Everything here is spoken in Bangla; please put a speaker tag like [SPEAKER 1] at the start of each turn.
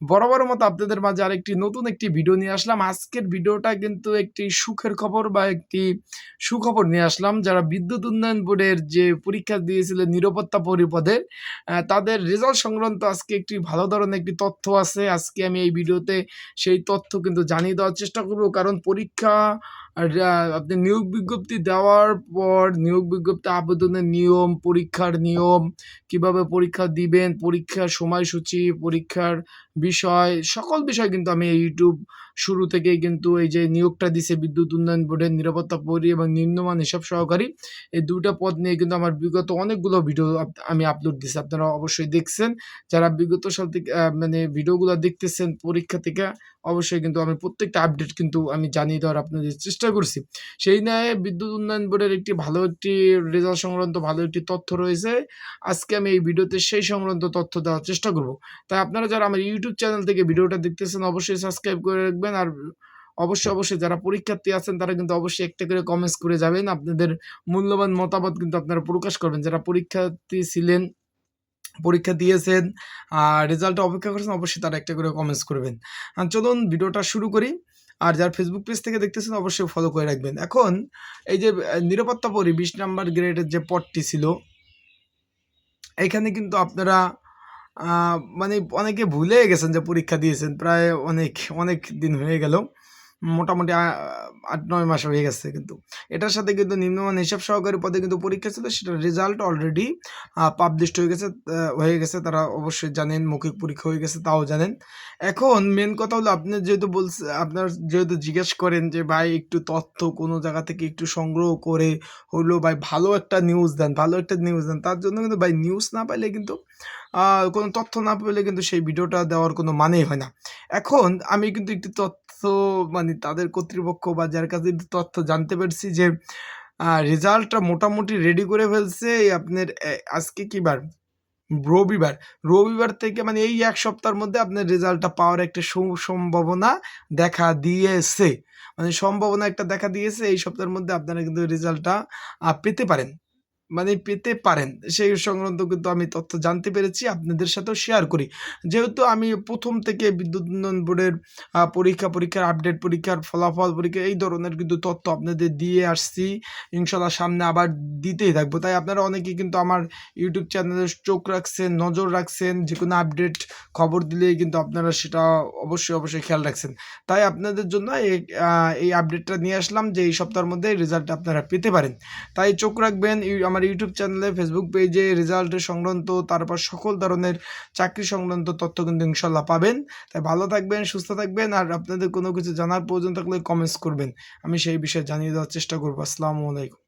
[SPEAKER 1] বরাবর মতো আপনাদের মাঝে আরেকটি নতুন একটি ভিডিও নিয়ে আসলাম। আজকের ভিডিওটা কিন্তু একটি সুখের খবর বা একটি সুখবর নিয়ে আসলাম। যারা বিদ্যুৎ উন্নয়ন বোর্ডের যে পরীক্ষা দিয়েছিলেন নিরাপত্তা পরিপদের তাদের রেজাল্ট সংক্রান্ত আজকে একটি ভালো ধরনের একটি তথ্য আছে। আজকে আমি এই ভিডিওতে সেই তথ্য কিন্তু জানিয়ে দেওয়ার চেষ্টা করব। কারণ পরীক্ষা আপনি নিয়োগ বিজ্ঞপ্তি দেওয়ার পর নিয়োগ বিজ্ঞপ্তি আবেদনের নিয়ম, পরীক্ষার নিয়ম, কীভাবে পরীক্ষা দিবেন, পরীক্ষার সময়সূচি, পরীক্ষার বিষয় সকল বিষয় কিন্তু আমি ইউটিউব শুরু থেকেই কিন্তু এই যে নিয়োগটা দিছে বিদ্যুৎ উন্নয়ন বোর্ডের নিরাপত্তা পরি এবং নিম্নমান হিসাব সহকারী, এই দুটা পদ নিয়ে কিন্তু আমার বিগত অনেকগুলো ভিডিও আমি আপলোড দিছি। আপনারা অবশ্যই দেখছেন। যারা বিগত সাল থেকে মানে ভিডিওগুলো দেখতেছেন পরীক্ষা থেকে অবশ্যই কিন্তু আমি প্রত্যেকটা আপডেট কিন্তু আমি জানিয়ে দেওয়ার আপনাদের চেষ্টা করছি। সেই ন্যায় বিদ্যুৎ উন্নয়ন বোর্ডের একটি ভালো একটি রেজাল্ট সংক্রান্ত ভালো একটি তথ্য রয়েছে। আজকে আমি এই ভিডিওতে সেই সংক্রান্ত তথ্য দেওয়ার চেষ্টা করব। তাই আপনারা যারা আমার ইউটিউব চ্যানেল থেকে ভিডিওটা দেখতেছেন, অবশ্যই সাবস্ক্রাইব করে রাখবেন। আর অবশ্যই অবশ্যই যারা পরীক্ষার্থী আছেন, তারা কিন্তু অবশ্যই একটা করে কমেন্টস করে যাবেন। আপনাদের মূল্যবান মতামত কিন্তু আপনারা প্রকাশ করবেন। যারা পরীক্ষার্থী ছিলেন পরীক্ষা দিয়েছেন, আর রেজাল্ট অপেক্ষা করছেন, অবশ্যই তারা একটা করে কমেন্টস করবেন। চলুন ভিডিওটা শুরু করি। আর যার ফেসবুক পেজ থেকে দেখতেছেন, অবশ্যই ফলো করে রাখবেন। এখন এই যে নিরাপত্তা পরি বিশ নাম্বার গ্রেডের যে পদটি ছিল, এখানে কিন্তু আপনারা মানে অনেকে ভুলে গেছেন যে পরীক্ষা দিয়েছেন। প্রায় অনেক অনেক দিন হয়ে গেল। মোটামুটি আট, নয় মাস হয়ে গেছে কিন্তু। এটার সাথে কিন্তু নিম্নমান হিসাব সহকারী পদে কিন্তু পরীক্ষা ছিল, সেটার রেজাল্ট অলরেডি পাবলিশড হয়ে গেছে হয়ে গেছে, তারা অবশ্যই জানেন, মৌখিক পরীক্ষা হয়ে গেছে, তাও জানেন। এখন মেন কথা হলো, আপনি যেহেতু বলছে, আপনার যেহেতু জিজ্ঞেস করেন যে, ভাই, একটু তথ্য কোনো জায়গা থেকে একটু সংগ্রহ করে হলো, ভাই, ভালো একটা নিউজ দেন, ভালো একটা নিউজ দেন, তার জন্য কিন্তু, ভাই নিউজ না পাইলে কিন্তু কোনো তথ্য না পেলে কিন্তু সেই ভিডিওটা দেওয়ার কোনো মানেই হয় না। এখন আমি কিন্তু একটি তথ্য মানে তাদের কর্তৃপক্ষ বা যার কাছে তথ্য জানতে পারছি যে রেজাল্টটা মোটামুটি রেডি করে ফেলছে আপনার আজকে কি বার? রবিবার। রবিবার থেকে মানে এই এক সপ্তাহের মধ্যে আপনার রেজাল্টটা পাওয়ার একটা সম্ভাবনা দেখা দিয়েছে। মানে সম্ভাবনা একটা দেখা দিয়েছে, এই সপ্তাহের মধ্যে আপনারা কিন্তু রেজাল্টটা পেতে পারেন। মানে পেতে পারেন। সেই সংক্রান্ত কিন্তু আমি তথ্য জানতে পেরেছি, আপনাদের সাথেও শেয়ার করি। যেহেতু আমি প্রথম থেকে বিদ্যুৎ উন্নয়ন বোর্ডের পরীক্ষা, পরীক্ষার আপডেট পরীক্ষার ফলাফল, পরীক্ষা, এই ধরনের কিন্তু তথ্য আপনাদের দিয়ে আসছি। ইনশাল্লাহ সামনে আবার দিতেই থাকব। তাই আপনারা অনেকে কিন্তু আমার ইউটিউব চ্যানেলে চোখ রাখছেন, নজর রাখছেন যে কোনো আপডেট খবর দিলেই কিন্তু আপনারা সেটা অবশ্যই অবশ্যই খেয়াল রাখছেন। তাই আপনাদের জন্য এই আপডেটটা নিয়ে আসলাম যে, এই সপ্তাহের মধ্যে রেজাল্ট আপনারা পেতে পারেন। তাই চোখ রাখবেন আমার ইউটিউব চ্যানেলে ফেসবুক পেজে রেজাল্টের সংক্রান্ত, তারপর সকল ধরনের চাকরি সংক্রান্ত তথ্য কিন্তু ইনশাল্লাহ পাবেন। তাই ভালো থাকবেন, সুস্থ থাকবেন, আর আপনাদের কোনো কিছু জানার প্রয়োজন থাকলে কমেন্টস করবেন। আমি সেই বিষয়ে জানিয়ে দেওয়ার চেষ্টা করব। আসসালামু আলাইকুম।